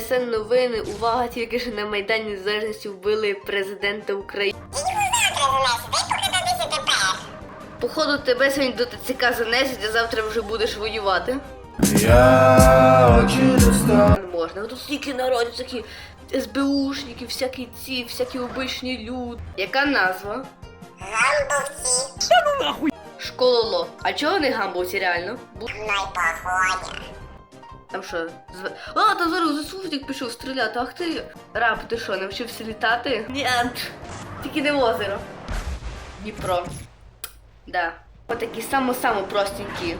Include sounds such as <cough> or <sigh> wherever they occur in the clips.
СН новини, увага, тільки що на Майдані Незалежності вбили президента України. Походу, тебе сьогодні до ТЦК занесять, а завтра вже будеш воювати. Я. Не можна. Тут стільки народу, такі СБУшники, всякі ці, всякі обичні люди. Яка назва? Гамбовці. Школоло. А чого не гамбовці реально? Бу- Там що? Зв... А, там зараз засувник пішов стріляти. Ах ти. Раб, ти що, навчився літати? Ні. Тільки не в озеро. Дніпро. Да. Отакі само-само простенькі.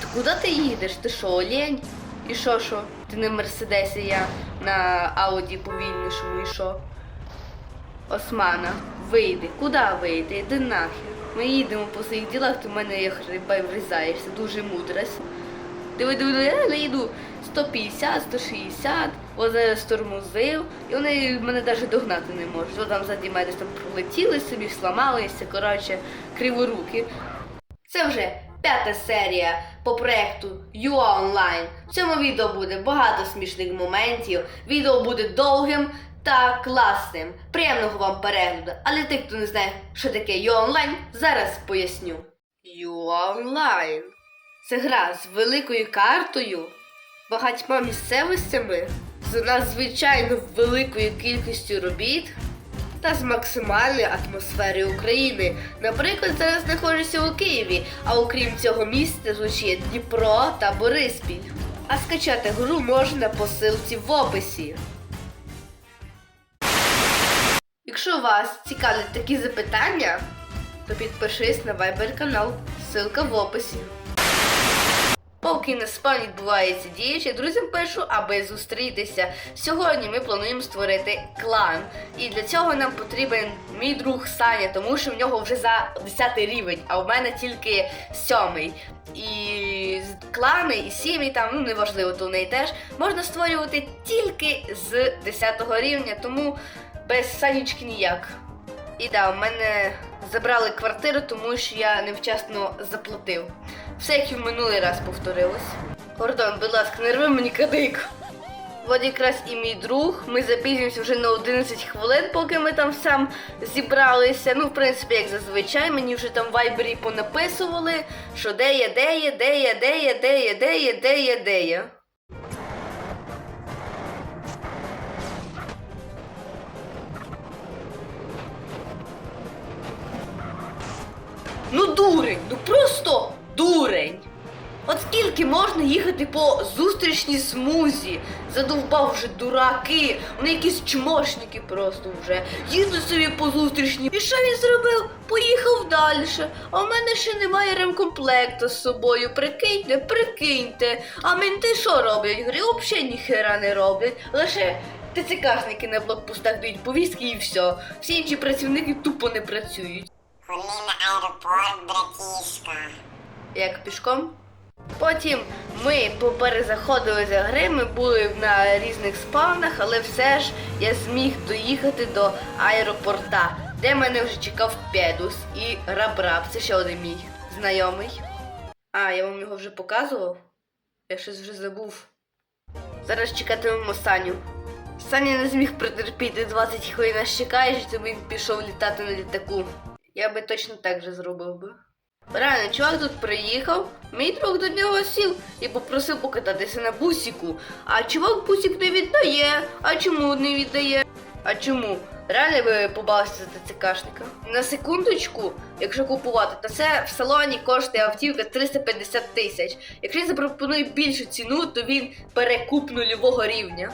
Ти куди ти їдеш? Ти що, олень? І що, що? Ти не Мерседесі, я на Ауді повільнішому, і що? Османа, вийди. Куди вийди? Іди нахер. Ми їдемо по своїх ділах, ти в мене як риба врізаєшся, дуже мудрость. Диви, диви, я реально їду 150, 160, от зараз тормозив, і вони мене навіть догнати не можуть. От там ззаді мене там пролетіли собі, сламалися, коротше, криворуки. Це вже п'ята серія по проекту UA Online. В цьому відео буде багато смішних моментів. Відео буде довгим та класним. Приємного вам перегляду. Але тих, хто не знає, що таке UA Online, зараз поясню. UA Online це гра з великою картою, багатьма місцевостями, з надзвичайно великою кількістю робіт та з максимальною атмосферою України. Наприклад, зараз знаходжуся у Києві, а окрім цього міста звучить Дніпро та Бориспіль. А скачати гру можна по ссылці в описі. Якщо вас цікавлять такі запитання, то підпишись на Viber канал, ссылка в описі. Поки на спа відбувається діюче, друзям пишу, аби зустрітися. Сьогодні ми плануємо створити клан. І для цього нам потрібен мій друг Саня, тому що в нього вже за 10 рівень, а в мене тільки 7. І клани і сім'ї там, ну неважливо, то в неї теж можна створювати тільки з 10 рівня, тому без Санічки ніяк. І да, у мене забрали квартиру, тому що я невчасно заплатив. Все як і в минулий раз повторилось. Гордон, будь ласка, не рви мені кадик. От якраз і мій друг. Ми запізнюємося вже на 11 хвилин, поки ми там сам зібралися. Ну, в принципі, як зазвичай, мені вже там в вайбері понаписували, що де є, де є, де є, де є, де є, де є, де є, де є. Ну дурень, ну просто дурень. От скільки можна їхати по зустрічній смузі? Задовбав вже дураки, вони якісь чмошники просто вже. Їздять собі по зустрічній. І що він зробив? Поїхав далі. А в мене ще немає ремкомплекта з собою. Прикиньте, прикиньте. А менти що роблять? Говорю, взагалі ніхера не роблять. Лише ТЦКшники на блокпостах дають повістки і все. Всі інші працівники тупо не працюють. Холи на аеропорт, братішка. Як пішком. Потім ми поперезаходили за гри, ми були на різних спавнах, але все ж я зміг доїхати до аеропорта, де мене вже чекав Педус і Рабраб. Це ще один мій знайомий. А, я вам його вже показував? Я щось вже забув. Зараз чекатимемо Саню. Саня не зміг притерпіти 20 хвилин нас чекаєш, тому він пішов літати на літаку. Я би точно так же зробив би. Реально, чувак тут приїхав, мій друг до нього сів і попросив покататися на бусіку. А чувак бусік не віддає. А чому не віддає? А чому? Реально ви побавилися за ТЦКшника? На секундочку, якщо купувати, то це в салоні коштує автівка 350 тисяч. Якщо він запропонує більшу ціну, то він перекуп нульового рівня.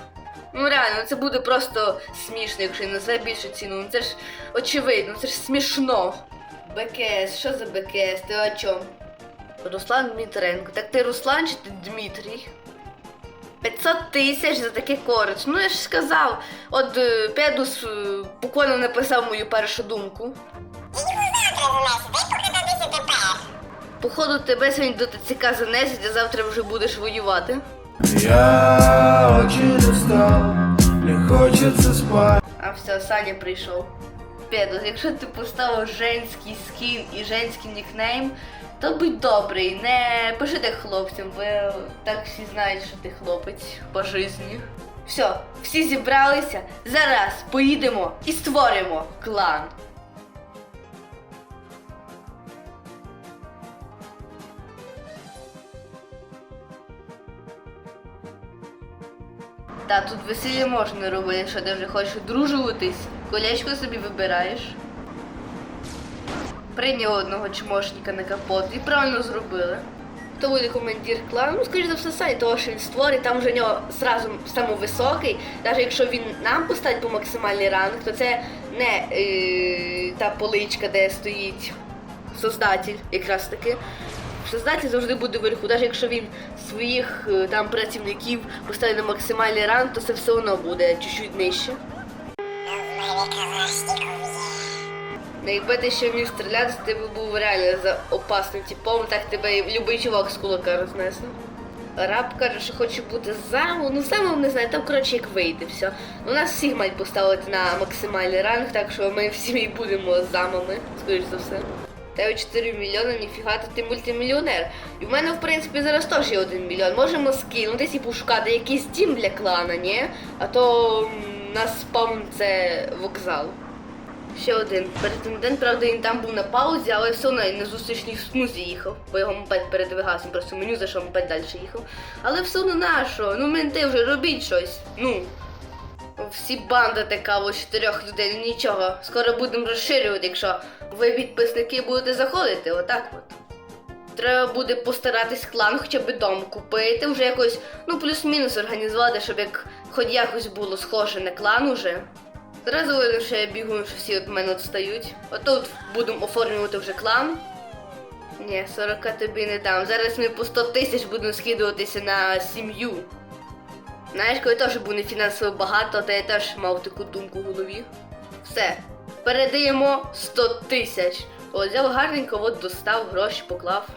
Ну реально, це буде просто смішно, якщо він назве більшу ціну. Ну це ж очевидно, це ж смішно. БКС, що за БКС? Ти о чому? Руслан Дмитренко. Так ти Руслан чи ти Дмитрій? 500 тисяч за таке корич. Ну я ж сказав. От е, Педус е, буквально написав мою першу думку. Походу, тебе сьогодні до ТЦК занесять, а завтра вже будеш воювати. Я очень устал, мне хочется спать. А все, Саня прийшов. Педус, якщо ти поставив женський скін і женський нікнейм, то будь добрий, не пиши так хлопцям, бо так всі знають, що ти хлопець по житті. Все, всі зібралися. Зараз поїдемо і створимо клан. Та тут весілля можна робити, якщо ти вже хочеш одружуватись. Колечко собі вибираєш. Прийняв одного чмошника на капот і правильно зробили. Хто буде командир клану? Ну, скоріш за все, сайт, того, що він створить, там вже в нього зразу самовисокий. Навіть якщо він нам поставить по максимальний ранг, то це не е, та поличка, де стоїть создатель, якраз таки. Создатель завжди буде вверху, навіть якщо він своїх е, там працівників поставить на максимальний ранг, то це все одно буде чуть-чуть нижче. Ну, якби ти ще вмів стріляти, ти б був реально за опасним типом, так тебе і любий чувак з кулака рознесе. Раб каже, що хоче бути замом, ну замом не знаю, там коротше як вийде все. У нас всіх мають поставити на максимальний ранг, так що ми всі і будемо замами, скоріш за все. Та й 4 мільйони, ніфіга, ти мультимільйонер. І в мене, в принципі, зараз теж є 1 мільйон. Можемо скинутись і пошукати якийсь дім для клана, ні? А то нас спам це вокзал. Ще один претендент, правда, він там був на паузі, але все одно на зустрічній смузі їхав, бо його мопед передвигався, просто меню зайшов, мопед далі їхав. Але все одно нашо, ну менти вже робіть щось. Ну. Всі банда така ось чотирьох людей, ну нічого. Скоро будемо розширювати, якщо ви підписники будете заходити, отак от. Треба буде постаратись клан хоча б дом купити, вже якось, ну, плюс-мінус організувати, щоб як хоч якось було схоже на клан уже. Зразу видно, що я бігаю, що всі від мене відстають. Отут будемо оформлювати вже клан. Ні, 40 тобі не дам. Зараз ми по 100 тисяч будемо скидуватися на сім'ю. Знаєш, коли теж буде фінансово багато, то я теж мав таку думку в голові. Все, передаємо 100 тисяч. От взяв гарненько, от достав, гроші поклав.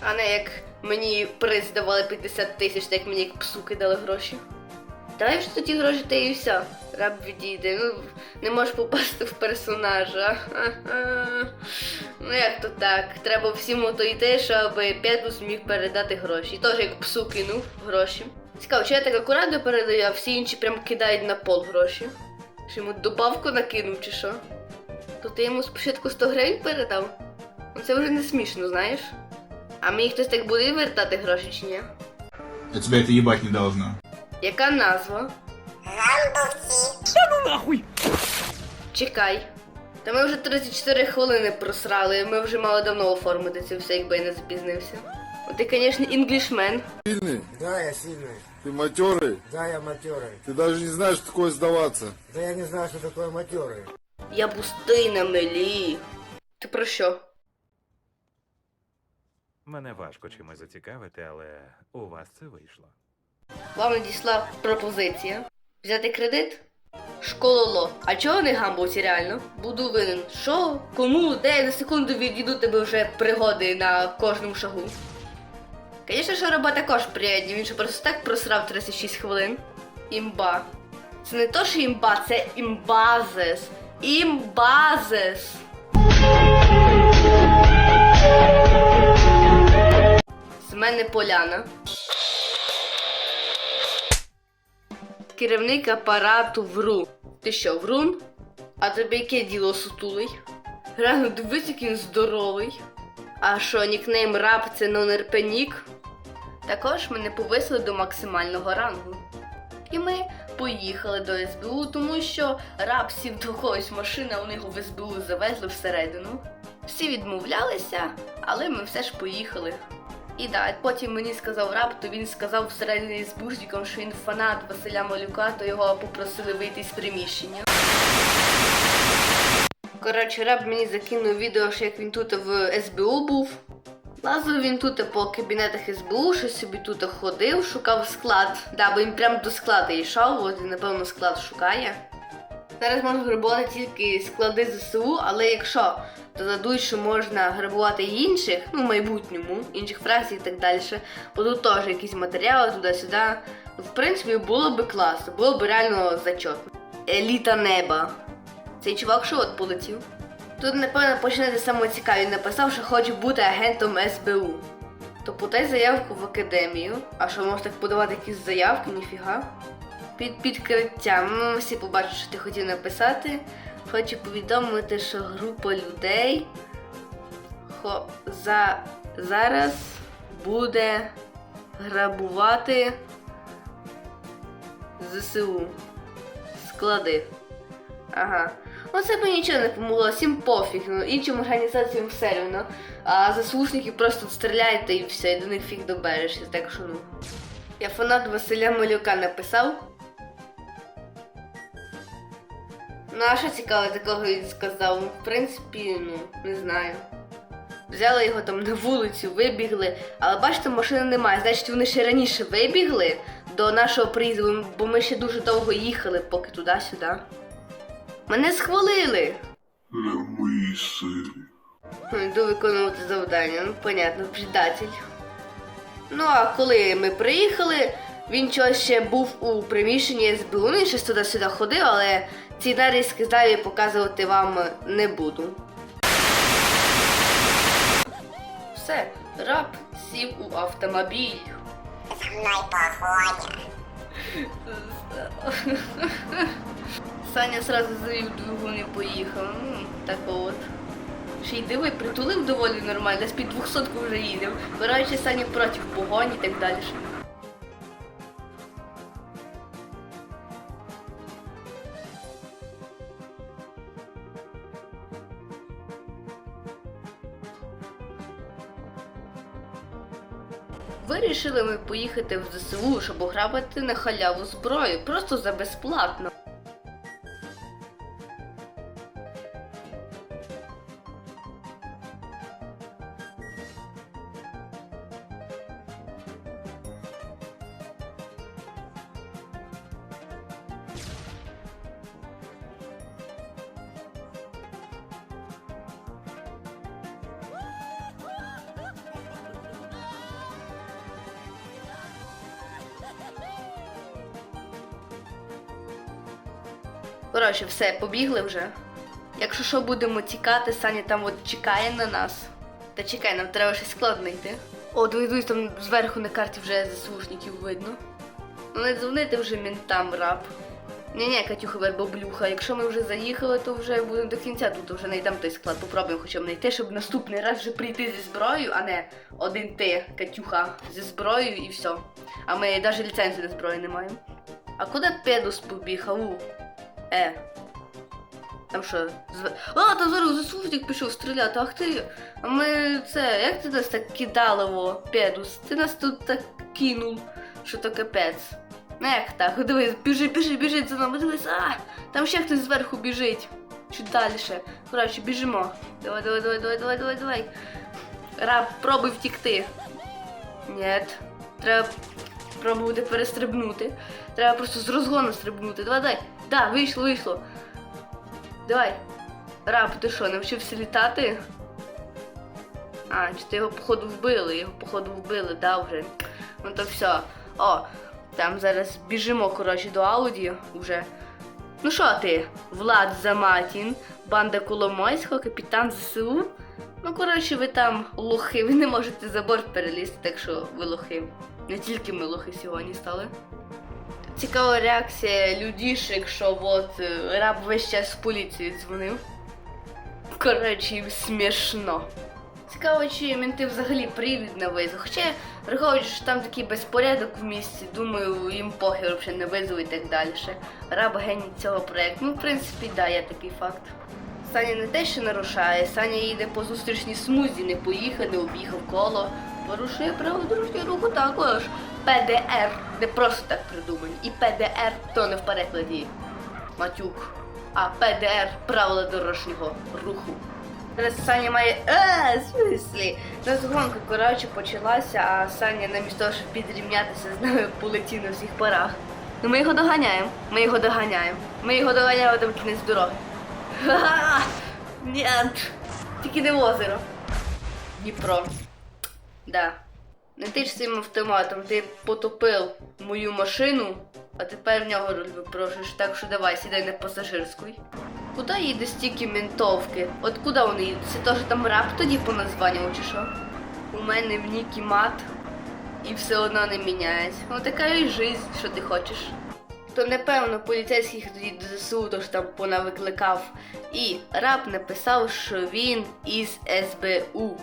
А не як мені приз давали 50 тисяч, так мені як псу кидали гроші. Дай ж тоді гроші та і все. Раб відійде. Ну, не можеш попасти в персонажа. <laughs> Ну як то так? Треба всім ото йти, щоб Петус міг передати гроші. І теж як псу кинув гроші. Цікаво, чи я так акуратно передаю, а всі інші прям кидають на пол гроші. Чи йому добавку накинув, чи що? То ти йому спочатку 100 гривень передав? Ну це вже не смішно, знаєш? А мені хтось так буде вертати гроші чи ні? А тебя это ебать не должно. Яка назва? Гамбовці. Чекай. Та ми вже 34 хвилини просрали, ми вже мали давно оформити це все, якби я не запізнився. О, ти, звісно, інглішмен. Сильный? Да, я сильный. Ты матерый? Да, я матерый. Ты даже не знаешь, что такое сдаваться. Да я не знаю, что такое матерый. Я пустий на мелі. Ти про що? Мене важко чимось зацікавити, але у вас це вийшло. Вам надійшла пропозиція. Взяти кредит? Школоло. А чого не гамбовці реально? Буду винен. Що? Кому? Де я на секунду відійду тебе вже пригоди на кожному шагу. Звісно, що роба також приєдні, він же просто так просрав 36 хвилин. Імба. Це не то, що імба, це імбазес. Імбазес. З мене поляна. Керівник апарату ВРУ. Ти що, врун? А тобі яке діло сутулий? Реально, дивись, який він здоровий. А що, нікнейм раб це нон-РП-нік? Також мене повисли до максимального рангу. І ми поїхали до СБУ, тому що раб сів до когось машина, вони його в СБУ завезли всередину. Всі відмовлялися, але ми все ж поїхали. І да, потім мені сказав раб, то він сказав всередині з буждіком, що він фанат Василя Малюка, то його попросили вийти з приміщення. Коротше, раб мені закинув відео, що як він тут в СБУ був. Лазив він тут по кабінетах СБУ, щось собі тут ходив, шукав склад. Да, бо він прямо до складу йшов, от він, напевно, склад шукає. Зараз можна грабувати тільки склади ЗСУ, але якщо додадуть, що можна грабувати інших, ну в майбутньому, інших фракцій і так далі, бо тут теж якісь матеріали туди-сюди. В принципі, було би класно, було б реально зачетно. Еліта неба. Цей чувак що от полетів? Тут, напевно, почнете саме. Написав, що хоче бути агентом СБУ. То подай заявку в академію. А що можеш так подавати якісь заявки? Ніфіга. Під підкриттям. Ну, всі побачать, що ти хотів написати. Хочу повідомити, що група людей хо, за, зараз буде грабувати ЗСУ. Склади. Ага. Ну це б нічого не помогло, всім пофіг, ну іншим організаціям все рівно. А заслушників просто стріляєте і все, і до них фіг доберешся, так що ну. Я фанат Василя Малюка написав. Ну, а що цікаво такого він сказав? Ну, в принципі, ну, не знаю. Взяли його там на вулицю, вибігли, але бачите, машини немає. Значить, вони ще раніше вибігли до нашого приїзду, бо ми ще дуже довго їхали, поки туди-сюди. Мене схвалили. Не в моїй силі. Ну, Йду виконувати завдання, ну понятно, предатель. Ну а коли ми приїхали, він чогось ще був у приміщенні СБУ, ну він щось туди-сюди ходив, але ці нарізки далі показувати вам не буду. Все, раб сів у автомобіль. За мною погоня. <laughs> Саня сразу завів двигун і поїхав. Ну, так от. Ще й диви, притулив доволі нормально, з під 200 вже їдемо. Вираючи Саня проти погоні і так далі. Вирішили ми поїхати в ЗСУ, щоб ограбити на халяву зброю, просто за безплатно. Коротше, все, побігли вже. Якщо що будемо тікати, Саня там от чекає на нас. Та чекай, нам треба щось складно йти. О, дивись, там зверху на карті вже заслушників видно. Ну не дзвонити вже ментам раб. Ні-ні, Катюха вербоблюха, якщо ми вже заїхали, то вже будемо до кінця тут вже знайдемо той склад. Попробуємо хоча б знайти, щоб наступний раз вже прийти зі зброєю, а не один ти, Катюха, зі зброєю і все. А ми навіть ліцензії на зброю не маємо. А куди педус побіг? Ау? Е. Там що? Зв... А, там зараз заслужник пішов стріляти, ах ти. А ми це, як ти нас так кидалово, педус? Ти нас тут так кинув, що то капець. Ех так, дивись, біжи, біжи, біжить за нами, дивись, а, там ще хтось зверху біжить. Чуть далі. Коротше, біжимо. Давай, давай, давай, давай, давай, давай, давай. Раб, пробуй втікти. Нет. Треба пробувати перестрибнути. Треба просто з розгону стрибнути. Давай, давай. Да, вийшло, вийшло. Давай. Раб, ти що, навчився літати? А, чи ти його походу вбили? Його походу вбили, да, вже. Ну то все. О, там зараз біжимо, коротше, до Ауді вже. Ну що ти, Влад Заматін, банда Коломойського, капітан ЗСУ? Ну, коротше, ви там лохи, ви не можете за борт перелізти, так що ви лохи. Не тільки ми лохи сьогодні стали. Цікава реакція людішек, що от е, раб весь час в поліцію дзвонив. Коротше, їм смішно. Цікаво, чи менти взагалі приїдуть на визов. Хоча, враховуючи, що там такий безпорядок в місті, думаю, їм похер взагалі на визов і так далі. Раб геній цього проєкту. Ну, в принципі, да, є такий факт. Саня не те, що нарушає, Саня їде по зустрічній смузі, не поїхав, не об'їхав коло. Порушує правила дорожнього руху також. ПДР не просто так придумані. І ПДР то не в перекладі. Матюк. А ПДР правила дорожнього руху. Зараз Саня має. Е, смислі? Нас гонка, коротше, почалася, а Саня намість того, щоб підрівнятися з нами полетів на всіх парах. Ну ми його доганяємо. Ми його доганяємо. Ми його доганяємо там кінець дороги. Ха-ха! Нет! Тільки не в озеро. Дніпро. Да. Не ти ж цим автоматом, ти потопив мою машину, а тепер в нього руль випрошуєш, так що давай, сідай на пасажирську. куди їде стільки ментовки? От куди вони їдуть? Це теж там раб тоді по названню, чи що? У мене в нікі мат і все одно не міняється. Ну така і жизнь, що ти хочеш. То напевно поліцейських тоді до ЗСУ тож там понавикликав. І раб написав, що він із СБУ.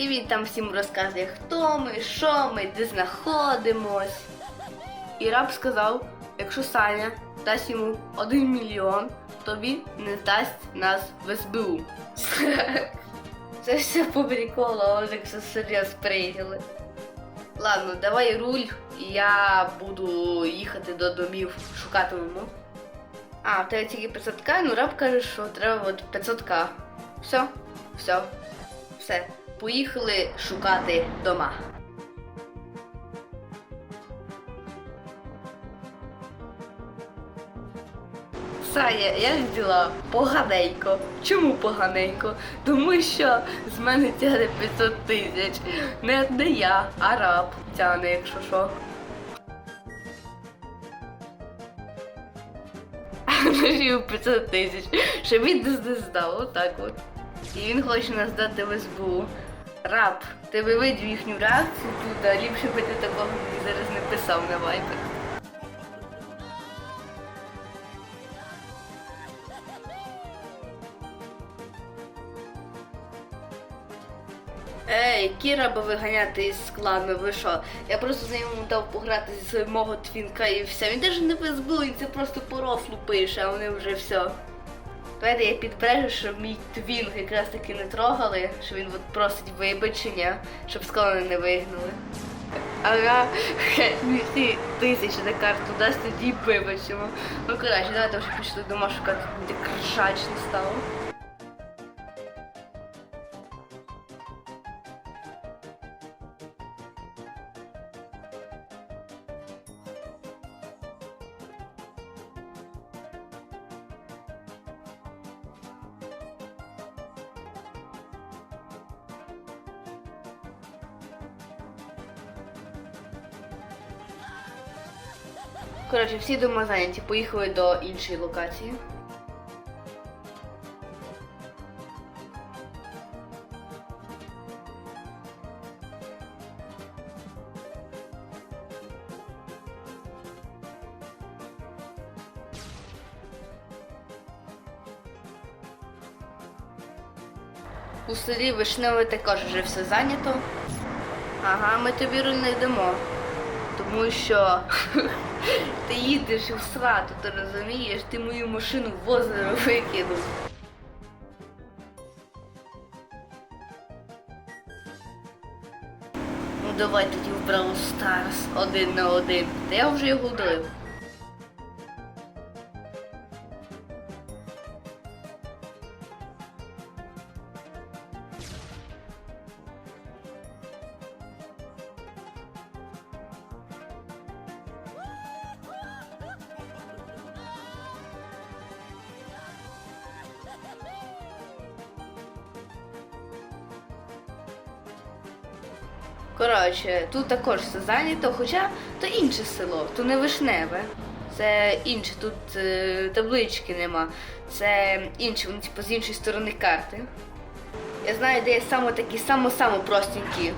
І він там всім розказує, хто ми, що ми, де знаходимось. І раб сказав, якщо Саня дасть йому один мільйон, то він не дасть нас в СБУ. Це все по приколу, а якщо серйозно прийняли. Ладно, давай руль, і я буду їхати до домів шукати маму. А, в тебе тільки 500к, ну раб каже, що треба от 500к. Все, все, все. Поїхали шукати дома. Саня, як діла? Поганенько. Чому поганенько? Тому що з мене тягне 500 тисяч. Не, не я, а раб тягне, якщо що. Нажив 500 тисяч, щоб він не здав, отак от. І він хоче нас дати в СБУ. Раб, ти би видів їхню реакцію тут, а ліпше би ти такого зараз не писав на вайбер. Ей, Кіра би виганяти із складно, ви що? Я просто з ним дав пограти зі мого твінка і все. Він навіть не визбив, він це просто по пише, а вони вже все. Давайте я підбережу, щоб мій твінг якраз таки не трогали, що він от просить вибачення, щоб складно не вигнали. Ага, хе, тисячі на карту дасть, тоді вибачимо. Ну коротше, давайте вже пішли дома шукати, де кришач не стало. Коротше, всі дома зайняті, поїхали до іншої локації. У селі Вишневе також вже все зайнято. Ага, ми тобі не йдемо. Тому що <laughs> ти їдеш в свату, ти розумієш, ти мою машину в озеро викинув. Ну давай тоді в старс один на один. Та я вже його удалив. Коротше, тут також все зайнято, хоча то інше село, то не вишневе. Це інше, тут е, таблички нема. Це інше, вони типу з іншої сторони карти. Я знаю, де є саме такі само-само простенькі.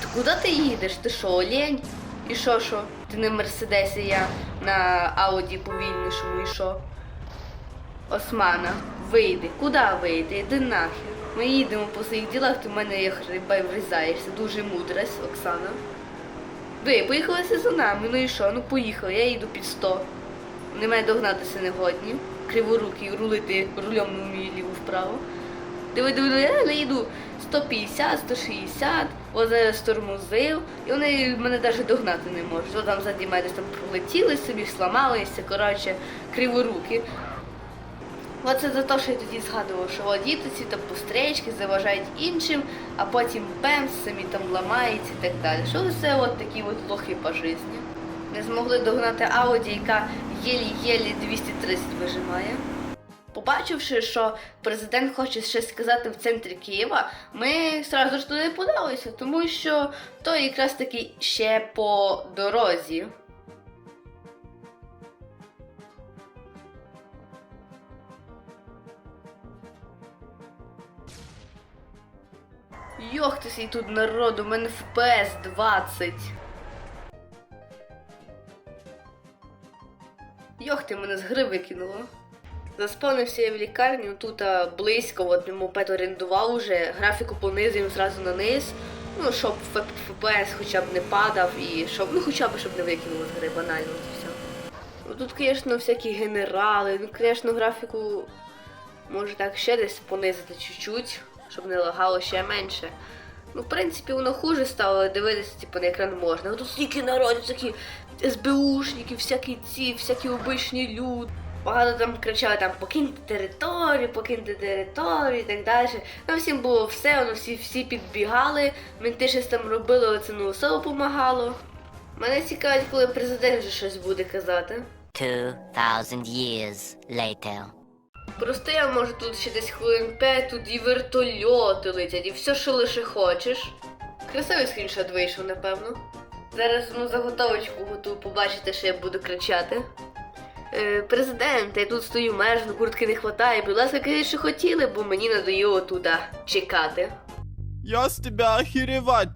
Ти куди ти їдеш? Ти що, олень? І що, що? Ти не Мерседесі, я на Ауді повільнішому, і що? Османа, вийди. Куди вийди? Іди нахер. Ми їдемо по своїх ділах, ти в мене як риба врізаєшся. Дуже мудрость, Оксана. Ви, поїхалися за нами, ну і що? Ну поїхали, я їду під 100. Вони мене догнатися не годні. Криворукий рулити рулем не вмію ліву вправо. Диви, диви, диви, я їду 150, 160, ось зараз тормозив, і вони мене навіть догнати не можуть. От там ззаді мене там пролетіли собі, сламалися, коротше, криворуки. Оце за те, що я тоді згадував, що от дітоці там пострічки заважають іншим, а потім бемс, самі там ламаються і так далі. Що це от такі от лохи по житті. Не змогли догнати Ауді, яка єлі-єлі 230 вижимає. Побачивши, що президент хоче щось сказати в центрі Києва, ми одразу ж туди подалися, тому що то якраз таки ще по дорозі. Йох ти сій тут народу, у мене FPS 20. Йох ти мене з гри викинуло. Заспавнився я в лікарню, тут а, близько, от пет орендував уже, графіку понизив зразу на низ. Ну, щоб FPS хоча б не падав і щоб, ну хоча б щоб не викинуло з гри банально і все. Ну тут, звісно, всякі генерали, ну, звісно, графіку може так ще десь понизити чуть-чуть, щоб не лагало ще менше. Ну, в принципі, воно хуже стало, але дивитися, типу, на екран можна. Ну, Тут стільки народу, такі СБУшники, всякі ці, всякі обичні люди. Багато там кричали там покиньте територію, покиньте територію і так далі. Нам всім було все, воно всі, всі підбігали, менти щось там робили, але це не особо допомагало. Мене цікавить, коли президент вже щось буде казати. 2,000 years later. Просто я можу тут ще десь хвилин 5, тут і вертольоти летять, і все, що лише хочеш. Красивий скріншот вийшов, напевно. Зараз ну, заготовочку готую побачити, що я буду кричати. Е, президент, я тут стою мерзну, куртки не хватає. Будь ласка, кажіть, що хотіли, бо мені надоїло туди чекати. Я с тебя охеревать.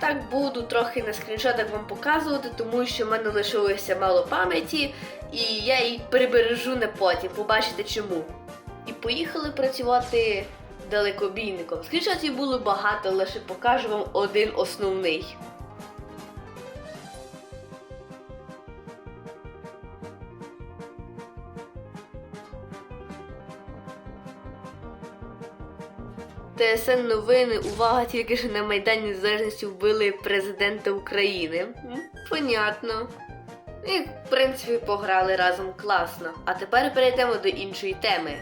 Так буду трохи на скріншотах вам показувати, тому що в мене лишилося мало пам'яті, і я її прибережу на потім, побачите чому. І поїхали працювати далекобійником. Скріншотів було багато, лише покажу вам один основний. ТСН новини, увага, тільки що на Майдані Незалежності вбили президента України. Понятно. І, в принципі, пограли разом класно. А тепер перейдемо до іншої теми.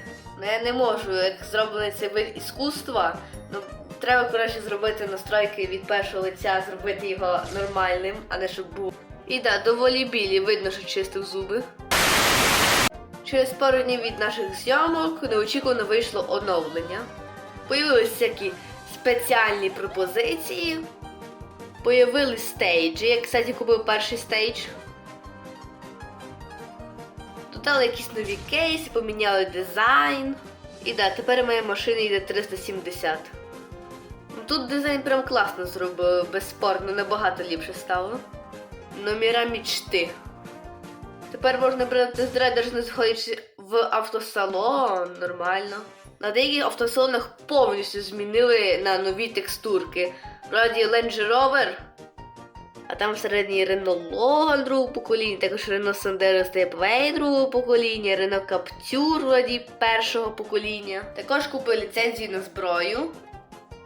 Ну я не можу, як зроблений цей вид іскусства. Ну, треба, коротше, зробити настройки від першого лиця, зробити його нормальним, а не щоб був. І да, доволі білі, видно, що чистив зуби. Через пару днів від наших зйомок неочікувано вийшло оновлення. Появились всякі спеціальні пропозиції. Появились стейджі. Я, кстати, купив перший стейдж. Додали якісь нові кейси, поміняли дизайн. І да, тепер моя машина йде 370. Ну, Тут дизайн прям класно зробили, безспорно, набагато ліпше стало. Номера мічти. Тепер можна брати тест-драйв, не заходячи в автосалон, нормально. На деяких автосалонах повністю змінили на нові текстурки. Вроді Land Rover, а там всередині Renault Logan другого покоління, також Renault Sandero Stepway другого покоління, Renault Captur вроді першого покоління. Також купив ліцензію на зброю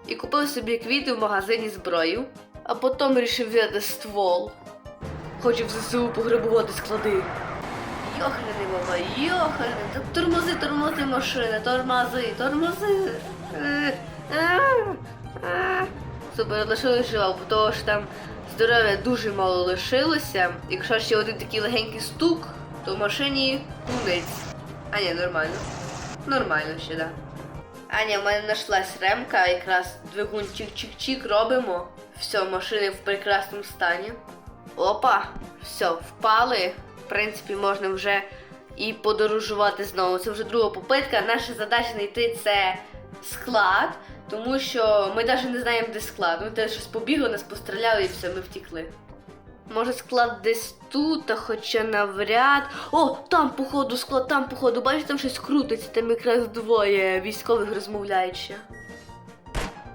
і купив собі квіти в магазині зброю, а потім вирішив взяти ствол. Хочу в ЗСУ пограбувати склади. Йоханий баба, йоханий. Тормози, тормози машини, тормози, тормози. Е, а, а. Супер, лишилось жива, бо того ж там здоров'я дуже мало лишилося. Якщо ще один такий легенький стук, то в машині кунець. А ні, нормально. Нормально ще, да. Аня, в мене знайшлась ремка, якраз двигун чик-чик-чик робимо. Все, машини в прекрасному стані. Опа, все, впали. Принципі, можна вже і подорожувати знову. Це вже друга попитка. Наша задача знайти це склад, тому що ми навіть не знаємо, де склад. Ми теж щось побігли, нас постріляли і все, ми втікли. Може склад десь тут, а хоча навряд. О, там, походу, склад, там, походу, бачиш, там щось крутиться, там якраз двоє військових розмовляють ще.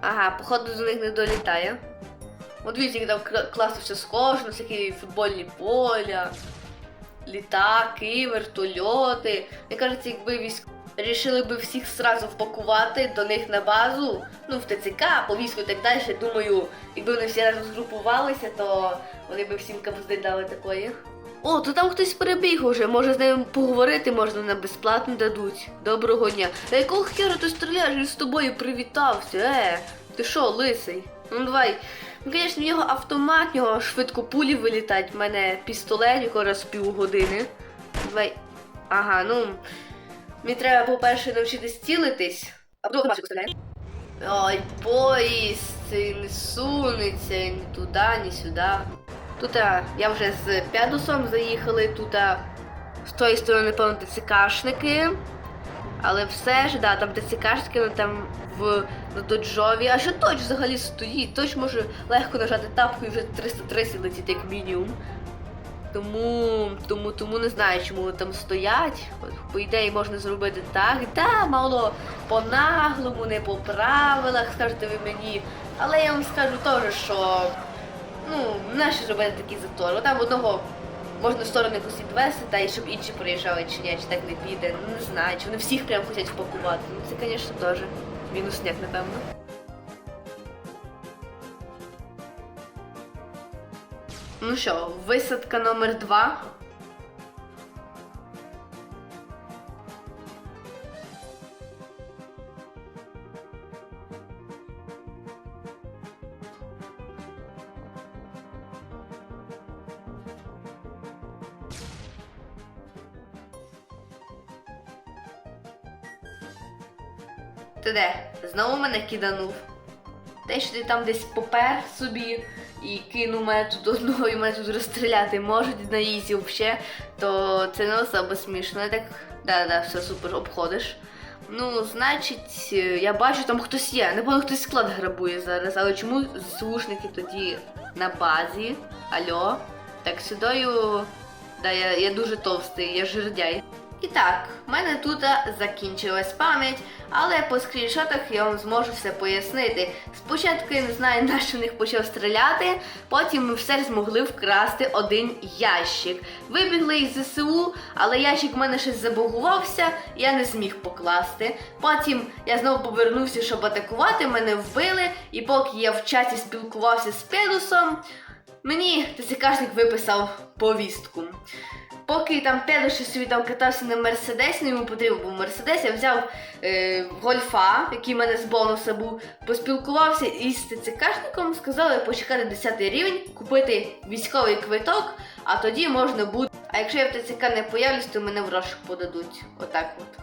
Ага, походу до них не долітає. От дивіться, як там класно все схоже, всякі футбольні поля, літаки, вертольоти. Мені кажеться, якби військ... Рішили би всіх зразу впакувати до них на базу, ну в ТЦК, по війську і так далі. Думаю, якби вони всі разом згрупувалися, то вони би всім капузди дали такої. О, то там хтось перебіг уже, може з ним поговорити, можна на безплатно дадуть. Доброго дня. А якого хера ти стріляєш? Він з тобою привітався. Е, ти що, лисий? Ну давай. Ну, звісно, в нього автомат, в нього швидко пулі вилітають. В мене пістолет, раз півгодини. Давай. Ага, ну. Мені треба, по-перше, навчитись цілитись, а потім автоматику стріляє. Ой, поїзд, не сунеться, ні туди, ні сюди. Тут я вже з Педусом заїхали, тут з тої сторони, певно, ТЦКшники. Але все ж, да, там ну там в на доджові. А що точ взагалі стоїть? Точ може легко нажати тапку і вже 330 летіти як мінімум. Тому, тому, тому не знаю, чому вони там стоять. От, по ідеї можна зробити так. Да, мало по-наглому, не по правилах, скажете ви мені. Але я вам скажу теж, що ну, нащо зробити такий затор? Там одного можна сторони якось відвести, та й щоб інші приїжджали чи ні, чи так не піде. Ну, не знаю, чи вони всіх прям хочуть впакувати. Ну це, звісно, теж мінусняк, напевно. Ну що, висадка номер два. Знову мене киданув. Те, що ти там десь попер собі і кинув мене тут одного і мене тут розстріляти можуть на ізі взагалі, то це не особо смішно. Я так, да-да, все супер, обходиш. Ну, значить, е, я бачу, там хтось є. Напевно, хтось склад грабує зараз, але чому слушники тоді на базі? Алло? Так сюдою. Да, я, я дуже товстий, я жердяй. І так, в мене тут закінчилась пам'ять, але по скріншотах я вам зможу все пояснити. Спочатку я не знаю, на що них почав стріляти, потім ми все змогли вкрасти один ящик. Вибігли із ЗСУ, але ящик в мене щось забугувався, я не зміг покласти. Потім я знову повернувся, щоб атакувати, мене вбили, і поки я в чаті спілкувався з Педусом, мені ТЦКшник виписав повістку. Поки там ще собі там катався на Мерседесі, йому потрібен був Мерседес, я взяв е, гольфа, який в мене з бонуса був, поспілкувався із ТЦКшником, сказали почекати 10 рівень, купити військовий квиток, а тоді можна буде. А якщо я в ТЦК не появлюсь, то мене в розшук подадуть. Отак от.